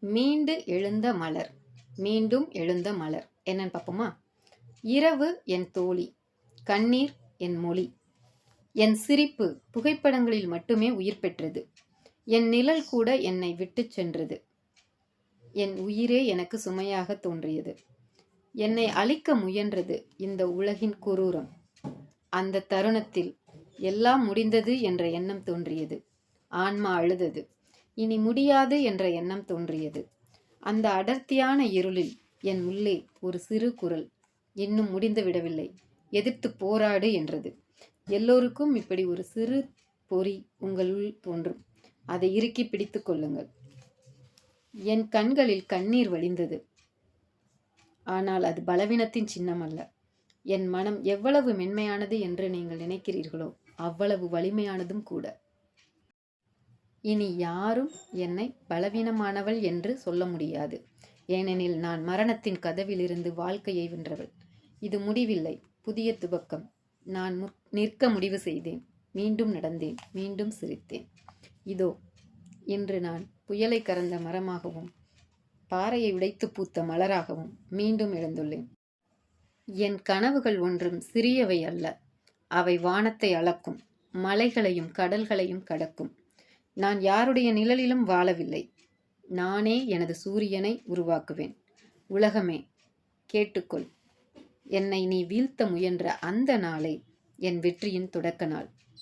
மீண்டு எழுந்த மலர். மீண்டும் எழுந்த மலர். என்னன்னு பார்ப்போமா? இரவு என் தோழி கண்ணீர் என் மொழி. என் சிரிப்பு புகைப்படங்களில் மட்டுமே உயிர் பெற்றது. என் நிழல் கூட என்னை விட்டுச் சென்றது. என் உயிரே எனக்கு சுமையாக தோன்றியது. என்னை அழிக்க முயன்றது இந்த உலகின் குரூரம். அந்த தருணத்தில் எல்லாம் முடிந்தது என்ற எண்ணம் தோன்றியது. ஆன்மா அழுதது. இனி முடியாது என்ற எண்ணம் தோன்றியது. அந்த அடர்த்தியான இருளில் என் உள்ளே ஒரு சிறு குரல் இன்னும் முடிந்து விடவில்லை எதிர்த்து போராடு என்றது. எல்லோருக்கும் இப்படி ஒரு சிறு பொறி உங்களுள் தோன்றும். அதை இறுக்கி பிடித்து கொள்ளுங்கள். என் கண்களில் கண்ணீர் வழிந்தது. ஆனால் அது பலவீனத்தின் சின்னம் அல்ல. என் மனம் எவ்வளவு மென்மையானது என்று நீங்கள் நினைக்கிறீர்களோ அவ்வளவு வலிமையானதும் கூட. இனி யாரும் என்னை பலவீனமானவள் என்று சொல்ல முடியாது. ஏனெனில் நான் மரணத்தின் கதவிலிருந்து வாழ்க்கையை வென்றவள். இது முடிவில்லை. புதிய துவக்கம். நான் முற்- நிற்க முடிவு செய்தேன். மீண்டும் நடந்தேன். மீண்டும் சிரித்தேன். இதோ இன்று நான் புயலை கறந்த மரமாகவும் பாறையை உடைத்து பூத்த மலராகவும் மீண்டும் எழுந்துள்ளேன். என் கனவுகள் ஒன்றும் சிறியவை அல்ல. அவை வானத்தை அளக்கும் மலைகளையும் கடல்களையும் கடக்கும். நான் யாருடைய நிழலிலும் வாழவில்லை. நானே எனது சூரியனை உருவாக்குவேன். உலகமே கேட்டுக்கொள். என்னை நீ வீழ்த்த முயன்ற அந்த நாளை என் வெற்றியின் தொடக்க நாள்.